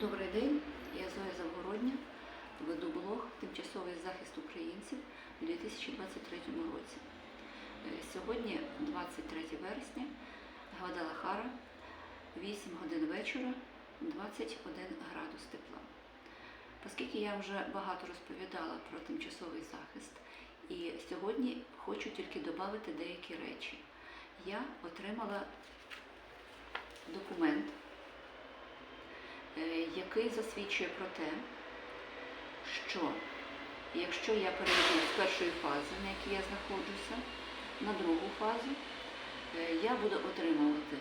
Добрий день, я Зоя Завгородня, веду блог Тимчасовий захист українців у 2023 році. Е, Сьогодні 23 вересня, Гвадалахара, 8 годин вечора, 21 градус тепла. Оскільки я вже багато розповідала про тимчасовий захист, і сьогодні хочу тільки додати деякі речі. Я отримала документ який засвідчує про те, що якщо я перейду з першої фази, на якій я знаходжуся, на другу фазу, е, я буду отримувати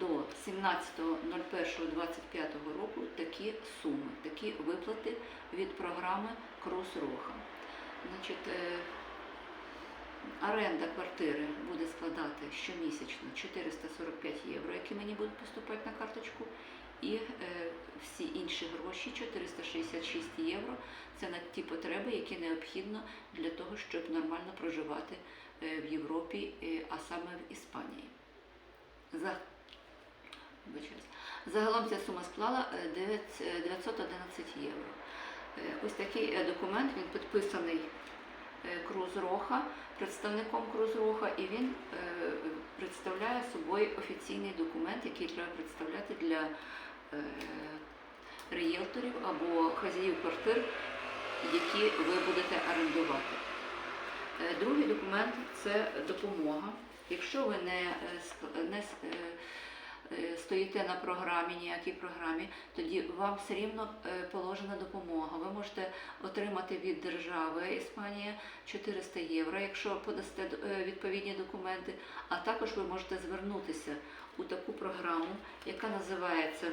до 17.01.25 року такі суми, такі виплати від програми Крус Роха. Значить, е, Оренда квартири буде складати щомісячно 445 євро, які мені будуть поступати на карточку, і е, всі інші гроші 466 євро це на ті потреби, які необхідно для того, щоб нормально проживати е, в Європі, е, а саме в Іспанії. За... Загалом ця сума склала е, 9 е, 911 євро. Ось такий документ, він підписаний Круз Роха, представником Крузруха, і він е, представляє собою офіційний документ, який треба представляти для е, рієлторів або хазяїв квартир, які ви будете орендувати. Е, Другий документ це допомога. Якщо ви не, не стоїте на програмі, ніякій програмі, тоді вам все рівно е, положена допомога. Ви можете отримати від держави Іспанія 400 євро, якщо подасте е, відповідні документи. А також ви можете звернутися у таку програму, яка називається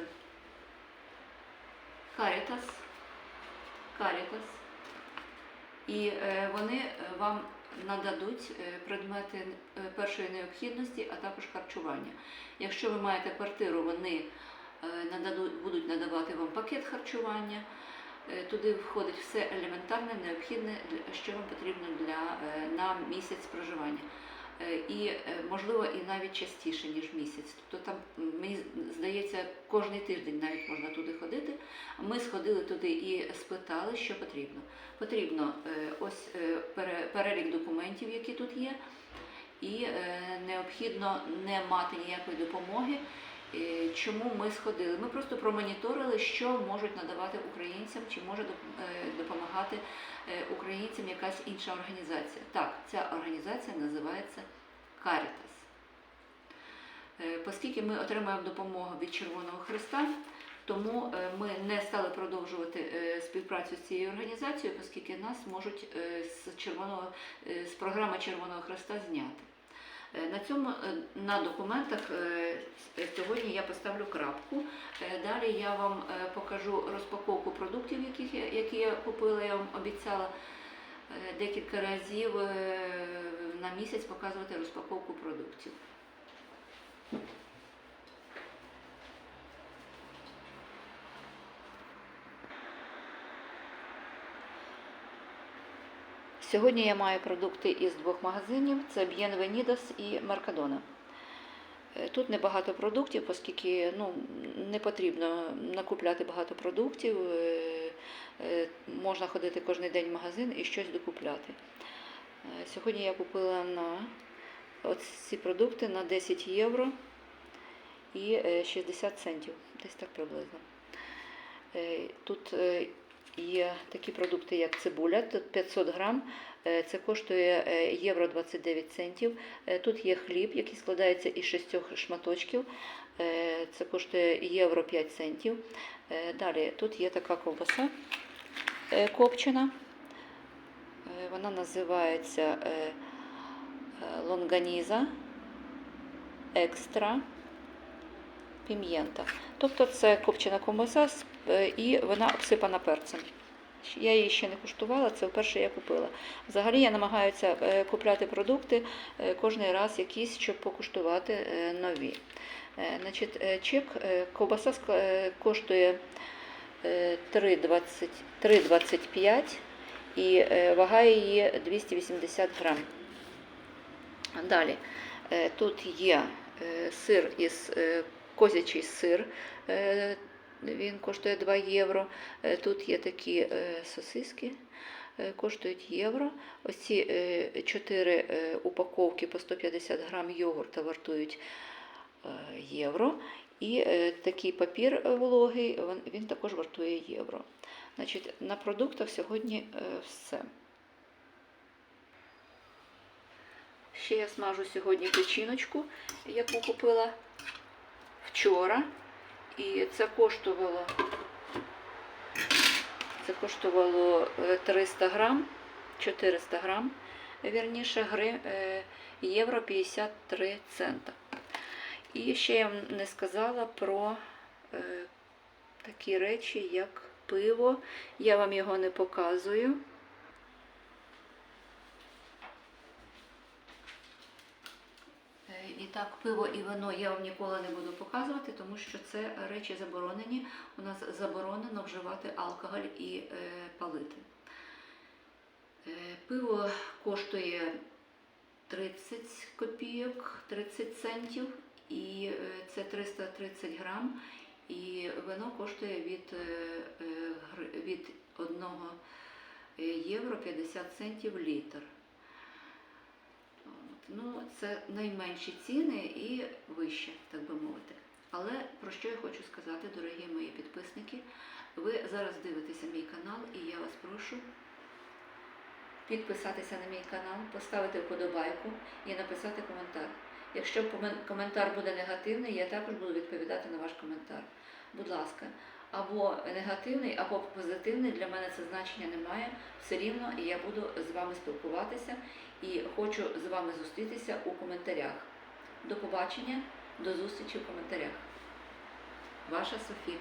Caritas. Caritas. І е, вони е, вам нададуть е, предмети е, першої необхідності, а також харчування. Якщо ви маєте квартиру, вони е, нададуть, будуть надавати вам пакет харчування. Туди входить все елементарне, необхідне, що вам потрібно для, на місяць проживання. Е, І е, можливо і навіть частіше, ніж місяць. Тобто там мені здається, кожний тиждень навіть можна туди ходити. Ми сходили туди і спитали, що потрібно. Потрібно е, ось перелік документів, які тут є, і необхідно не мати ніякої допомоги. Чому ми сходили? Ми просто промоніторили, що можуть надавати українцям, чи може е, допомагати е, українцям якась інша організація. Так, ця організація називається Caritas. Е, Оскільки ми отримуємо допомогу від Червоного Христа, тому ми не стали продовжувати співпрацю з цією організацією, оскільки нас можуть з червоного з програми Червоного Христа зняти. Е, На цьому е, на документах е, сьогодні я поставлю крапку. Далі я вам покажу розпаковку продуктів, які я купила. Я вам обіцяла декілька разів на місяць показувати розпаковку продуктів. Сьогодні я маю продукти із двох магазинів: це Bienvenidos і Mercadona. Е, Тут небагато продуктів, оскільки ну, не потрібно накупляти багато продуктів. е, е, Можна ходити кожен день в магазин і щось докупляти. Сьогодні я купила на ці продукти на 10 євро і е, 60 центів, десь так приблизно. Тут е, є такі продукти, як цибуля, тут 500 грам, е, це коштує е, євро 29 центів. Е, Тут є хліб, який складається із шістьох шматочків, е, це коштує євро 5 центів. Е, Далі тут є така ковбаса е, копчена, Е, вона називається е, е, лонганіза екстра пім'єнта. Тобто це копчена ковбаса е, і вона обсипана перцем. Я її ще не куштувала, це вперше я купила. Взагалі я намагаюся е, купляти продукти е, кожен раз якісь, щоб покуштувати нові. Значить, чек, ковбаса коштує е, 3,20 3,25 і е, вага її 280 грам. Далі, тут є сир із козячий сир. е, Він коштує 2 євро. Е, Тут є такі е, сосиски, коштують євро. Ось ці 4 упаковки по 150 грам йогурта вартують євро. І такий папір вологий, він, також вартує євро. Значить, на продуктах сьогодні все. Ще я смажу сьогодні печіночку, яку купила вчора. І це коштувало, це коштувало е, 300 грам, 400 грам, вірніше, гри, е, євро 53 цента. І ще я вам не сказала про е, такі речі, як пиво. Я вам його не показую. Е, І так, пиво і вино я вам ніколи не буду показувати, тому що це речі заборонені. У нас заборонено вживати алкоголь і е, палити. Е, пиво коштує 30 копійок, 30 центів, і е, це 330 грам. І вино коштує від, е, е, від 1 євро 50 центів літр. Ну, це найменші ціни і вище, так би мовити. Але про що я хочу сказати, дорогі мої підписники, ви зараз дивитеся мій канал, і я вас прошу підписатися на мій канал, поставити вподобайку і написати коментар. Якщо комен- коментар буде негативний, я також буду відповідати на ваш коментар. Будь ласка, або негативний, або позитивний, для мене це значення немає. Все рівно я буду з вами спілкуватися і хочу з вами зустрітися у коментарях. До побачення, до зустрічі в коментарях. Ваша Софія.